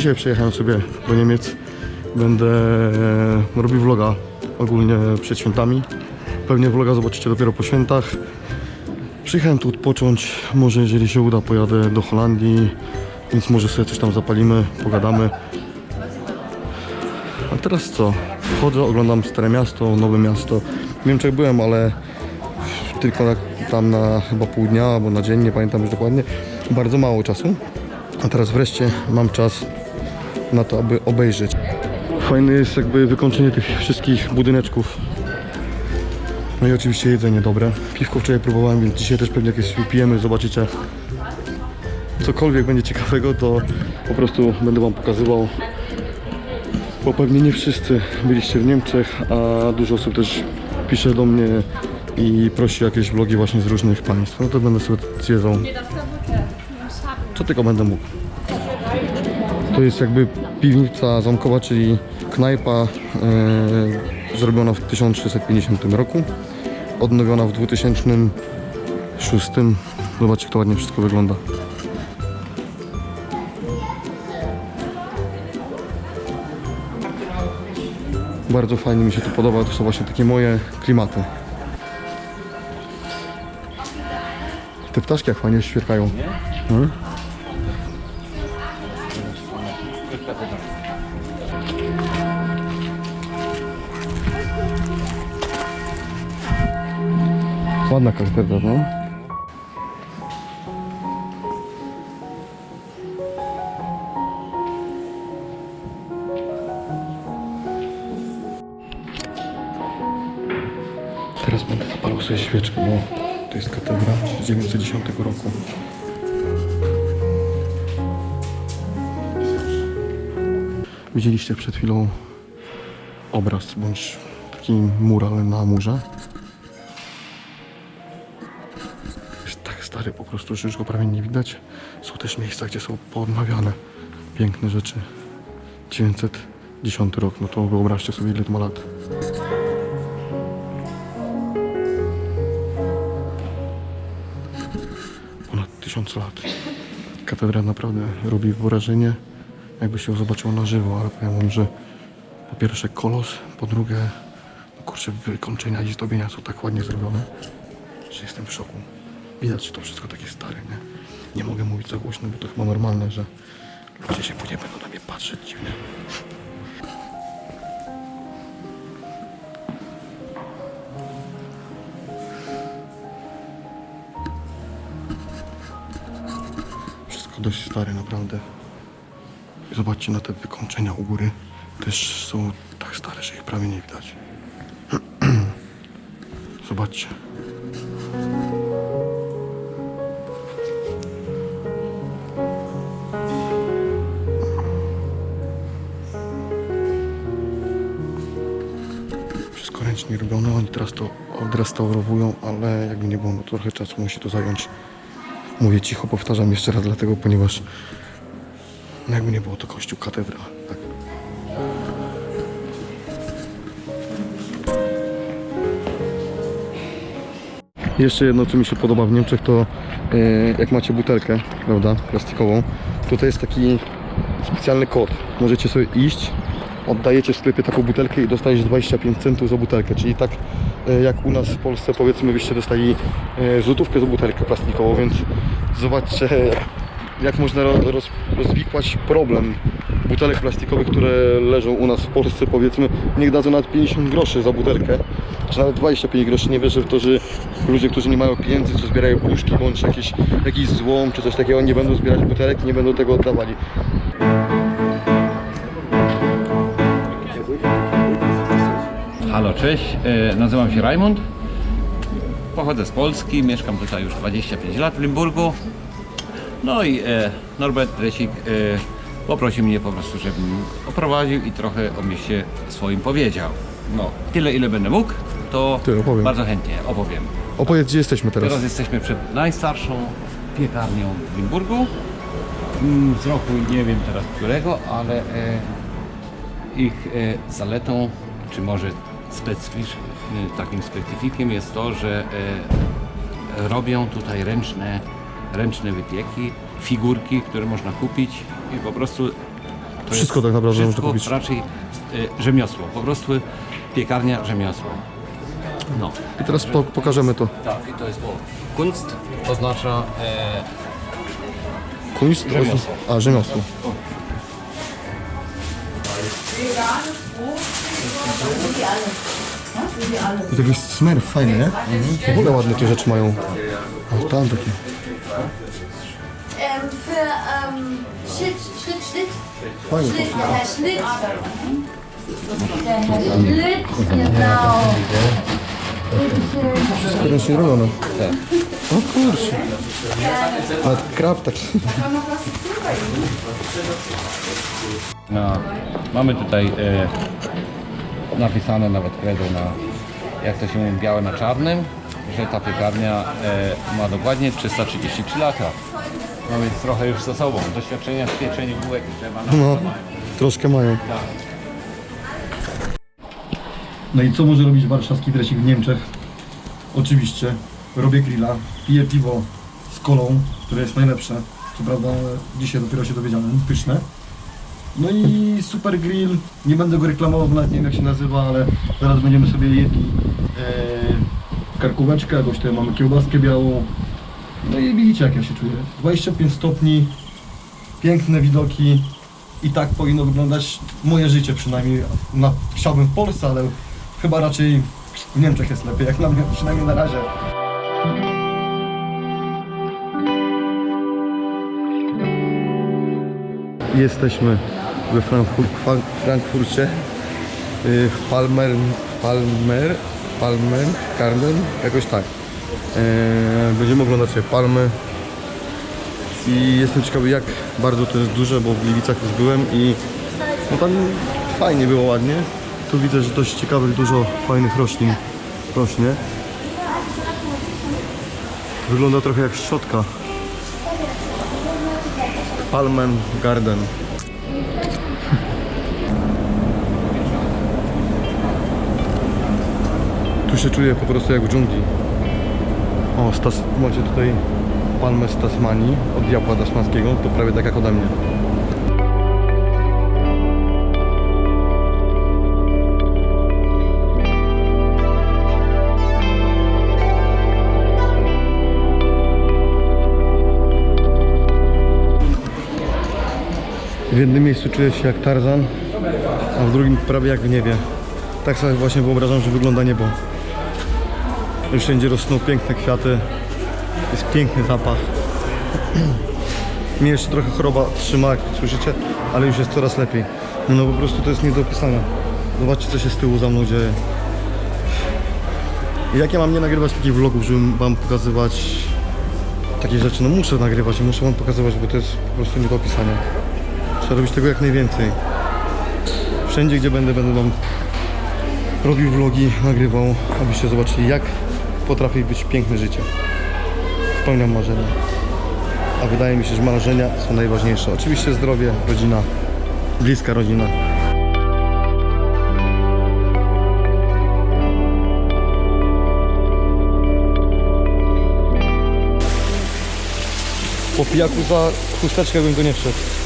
Dzisiaj przejechałem sobie do Niemiec. Będę e, robił vloga ogólnie przed świętami. Pewnie vloga zobaczycie dopiero po świętach. Przyjechałem tu odpocząć. Może jeżeli się uda pojadę do Holandii. Więc może sobie coś tam zapalimy, pogadamy. A teraz co? Chodzę, oglądam Stare Miasto, Nowe Miasto. W Niemczech byłem, ale tylko na, tam na chyba pół dnia albo na dzień, nie pamiętam już dokładnie. Bardzo mało czasu. A teraz wreszcie mam czas na to, aby obejrzeć. Fajne jest jakby wykończenie tych wszystkich budyneczków. No i oczywiście jedzenie dobre. Piwko wczoraj próbowałem, więc dzisiaj też pewnie jakieś wypijemy, zobaczycie. Cokolwiek będzie ciekawego, to po prostu będę wam pokazywał. Bo pewnie nie wszyscy byliście w Niemczech, a dużo osób też pisze do mnie i prosi o jakieś vlogi właśnie z różnych państw. No to będę sobie zjedzał, co tylko będę mógł. To jest jakby piwnica zamkowa, czyli knajpa e, zrobiona w 1350 roku, odnowiona w 2006. Zobaczcie, jak to ładnie wszystko wygląda. Bardzo fajnie mi się tu podoba, to są właśnie takie moje klimaty. Te ptaszki jak fajnie świerkają. Hmm? Ładna kasperda, no. Teraz będę zapalał sobie świeczkę, bo to jest katedra z 910 roku. Widzieliście przed chwilą obraz, bądź taki mural na murze. Jest tak stary po prostu, że już go prawie nie widać. Są też miejsca, gdzie są poodnawiane piękne rzeczy. 910 rok, no to wyobraźcie sobie ile to ma lat. ponad tysiąc lat. Katedra naprawdę robi wrażenie, jakby się zobaczyło na żywo, ale powiem wam, że po pierwsze kolos, po drugie, no kurczę, wykończenia i zdobienia są tak ładnie zrobione, że jestem w szoku. Widać, że to wszystko takie stare, nie? Nie mogę mówić za głośno, bo to chyba normalne, że ludzie się później będą na mnie patrzeć dziwnie. Wszystko dość stare, naprawdę. Zobaczcie na te wykończenia u góry. Też są tak stare, że ich prawie nie widać. Zobaczcie. Wszystko ręcznie robione. Oni teraz to odrestaurowują, ale jakby nie było, no trochę czasu musi to zająć. Mówię cicho, powtarzam jeszcze raz dlatego, ponieważ no jakby nie było to kościół katedra. Tak. Jeszcze jedno, co mi się podoba w Niemczech, to e, jak macie butelkę, prawda, plastikową, tutaj jest taki specjalny kod. Możecie sobie iść, oddajecie w sklepie taką butelkę i dostajesz 25 centów za butelkę, czyli tak e, jak u nas w Polsce powiedzmy byście dostali e, złotówkę za butelkę plastikową, więc zobaczcie jak można ro- roz, rozwikłać problem butelek plastikowych, które leżą u nas w Polsce powiedzmy, niech dadzą nawet 50 groszy za butelkę, czy nawet 25 groszy, nie wierzę w to, że ludzie, którzy nie mają pieniędzy, co zbierają puszki, bądź jakiś, jakiś złom, czy coś takiego, nie będą zbierać butelek, nie będą tego oddawali. Halo, cześć. E, Nazywam się Rajmund. Pochodzę z Polski, mieszkam tutaj już 25 lat w Limburgu. No i e, Norbert Dresik e, poprosił mnie po prostu, żebym oprowadził i trochę o mieście swoim powiedział. No, tyle ile będę mógł, to opowiem. bardzo chętnie opowiem. Opowiedz, gdzie jesteśmy teraz. Teraz jesteśmy przed najstarszą piekarnią w Limburgu. Mm, Z roku nie wiem teraz którego, ale e, ich e, zaletą, czy może specyficz, e, takim specyfikiem jest to, że e, robią tutaj ręczne, ręczne wypieki, figurki, które można kupić i po prostu To Wszystko jest tak naprawdę wszystko można kupić. raczej y, rzemiosło, po prostu piekarnia, rzemiosło. No. I teraz po, pokażemy to. Tak, i to jest kunst, oznacza e, Kunst? Rzemiosło. A, rzemiosło. I to jest smerf, fajnie, nie? W ogóle ładne te rzeczy mają. O, tam takie. Ähm, für ähm, Schnitt, Schnitt, Schnitt. Schnitt, der Herr Schnitt. Der Herr Schnitt, genau. Wszystko ręcznie robione. O kurczę. Nawet krab taki. No, mamy tutaj e, napisane nawet kredą na, jak to się mówi, białe na czarnym, że ta piekarnia e, ma dokładnie 333 lata. No więc trochę już za sobą. Doświadczenia w pieczeniu bułek i chleba na No, troszkę mają. No i co może robić warszawski dresik w Niemczech? Oczywiście robię grilla, piję piwo z kolą, które jest najlepsze. Co prawda dzisiaj dopiero się dowiedziałem, pyszne. No i super grill, nie będę go reklamował, bo nawet nie wiem jak się nazywa, ale zaraz będziemy sobie jedli e, karkóweczkę, jakoś tutaj mamy kiełbaskę białą. No i widzicie jak ja się czuję. 25 stopni, piękne widoki i tak powinno wyglądać moje życie przynajmniej. Na, chciałbym w Polsce, ale chyba raczej w Niemczech jest lepiej, jak na mnie, przynajmniej na razie. Jesteśmy we Frankfurt, Frankfurcie, y, w Palmer, Palmer, Palmer, Carmen, jakoś tak. E, Będziemy oglądać sobie palmy, i jestem ciekawy jak bardzo to jest duże, bo w Gliwicach już byłem i no tam fajnie było ładnie. Tu widzę, że dość ciekawych, dużo fajnych roślin rośnie. Wygląda trochę jak szczotka. Palmen Garden. Się czuję po prostu jak w dżungli. O, stas, macie tutaj palmę z Tasmanii, od diabła tasmańskiego, to prawie tak jak ode mnie. W jednym miejscu czuję się jak Tarzan, a w drugim prawie jak w niebie. Tak sobie właśnie wyobrażam, że wygląda niebo. Wszędzie rosną piękne kwiaty, jest piękny zapach. Mnie jeszcze trochę choroba trzyma, jak słyszycie, ale już jest coraz lepiej. No, no po prostu to jest nie do opisania. Zobaczcie, co się z tyłu za mną dzieje. Jak ja mam nie nagrywać takich vlogów, żeby wam pokazywać takie rzeczy? No muszę nagrywać muszę wam pokazywać, bo to jest po prostu nie do opisania. Trzeba robić tego jak najwięcej. Wszędzie, gdzie będę, będę wam robił vlogi, nagrywał, abyście zobaczyli, jak potrafi być piękne życie spełniam marzenia. A wydaje mi się, że marzenia są najważniejsze. Oczywiście zdrowie, rodzina, bliska rodzina. Po pijaku za chusteczkę bym go nie wszedł.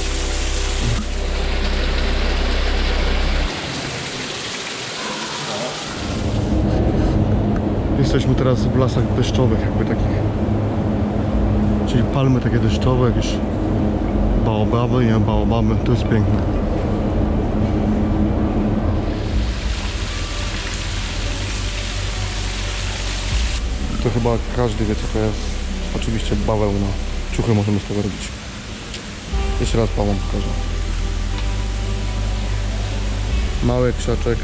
Jesteśmy teraz w lasach deszczowych, jakby takich Czyli palmy takie deszczowe, jakieś baobaby, nie baobaby, to jest piękne. To chyba każdy wie co to jest. Oczywiście bawełna. Ciuchy możemy z tego robić. Jeszcze raz Pawłom pokażę. Mały krzaczek.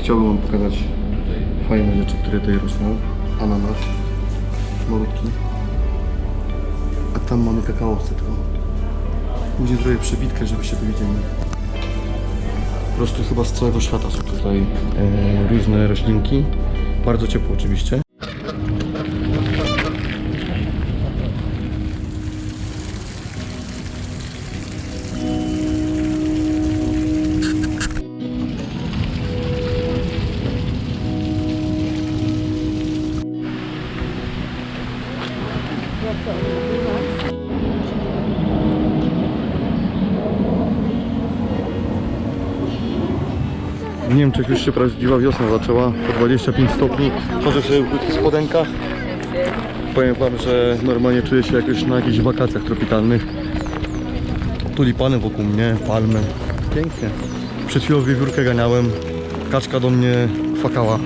Chciałbym Wam pokazać fajne rzeczy, które tutaj rosną. Ananas, malutki. A tam mamy kakao tylko. Później zrobię przebitkę, żebyście to widzieli. Po prostu chyba z całego świata są tutaj e, różne roślinki. Bardzo ciepło oczywiście. W Niemczech już się prawdziwa wiosna zaczęła, po 25 stopni. Chodzę w spodenkach. Powiem wam, że normalnie czuję się jak na jakichś wakacjach tropikalnych. Tulipany wokół mnie, palmy. Pięknie. Przed chwilą wiewiórkę ganiałem. Kaczka do mnie kwakała.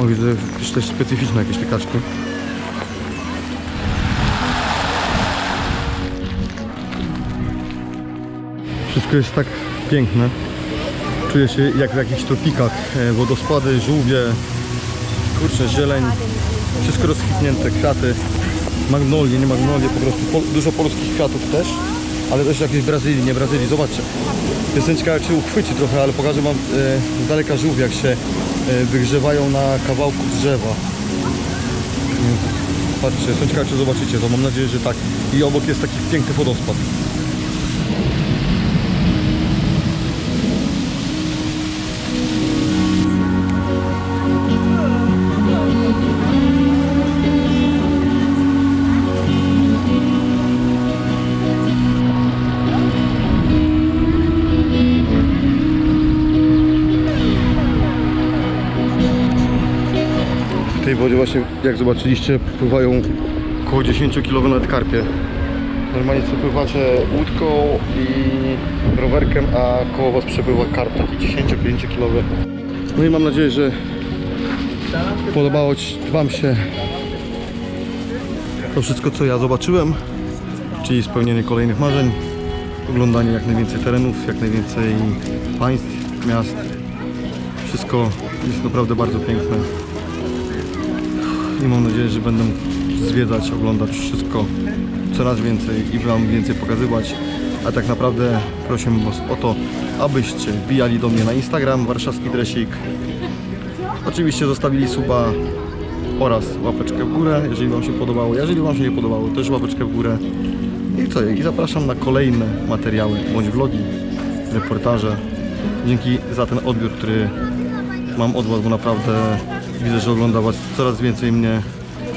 O widzę, już też specyficzne jakieś te kaczki. Wszystko jest tak piękne. Czuję się jak w jakichś tropikach. E, Wodospady, żółwie, kurczę, zieleń. Wszystko rozkwitnięte, kwiaty. Magnolie, nie magnolie, po prostu po, dużo polskich kwiatów też. Ale też jakieś Brazylii, nie Brazylii. Zobaczcie. Jestem ciekaw jak się uchwyci trochę, ale pokażę wam e, z daleka żółwie jak się e, wygrzewają na kawałku drzewa. Patrzcie, jestem ciekaw czy zobaczycie to, mam nadzieję, że tak. I obok jest taki piękny wodospad. Tej wodzie właśnie, jak zobaczyliście, pływają około 10 kg nawet karpie. Normalnie sobie pływacie łódką i rowerkiem, a koło was przepływa karp taki 10-5 kg. No i mam nadzieję, że podobało ci- Wam się to wszystko, co ja zobaczyłem, czyli spełnienie kolejnych marzeń, oglądanie jak najwięcej terenów, jak najwięcej państw, miast. Wszystko jest naprawdę bardzo piękne i mam nadzieję, że będę zwiedzać, oglądać wszystko coraz więcej i Wam więcej pokazywać. A tak naprawdę prosimy Was o to, abyście wbijali do mnie na Instagram warszawski dresik. Oczywiście zostawili suba oraz łapeczkę w górę, jeżeli Wam się podobało. Jeżeli Wam się nie podobało, też łapeczkę w górę. I co? I zapraszam na kolejne materiały, bądź vlogi, reportaże. Dzięki za ten odbiór, który mam od Was, bo naprawdę widzę, że ogląda Was coraz więcej mnie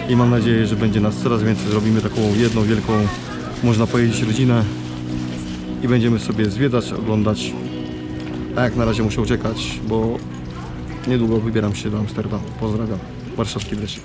i mam nadzieję, że będzie nas coraz więcej. Zrobimy taką jedną wielką, można powiedzieć, rodzinę i będziemy sobie zwiedzać, oglądać. A jak na razie muszę uciekać, bo niedługo wybieram się do Amsterdam. Pozdrawiam. Warszawski Dresik.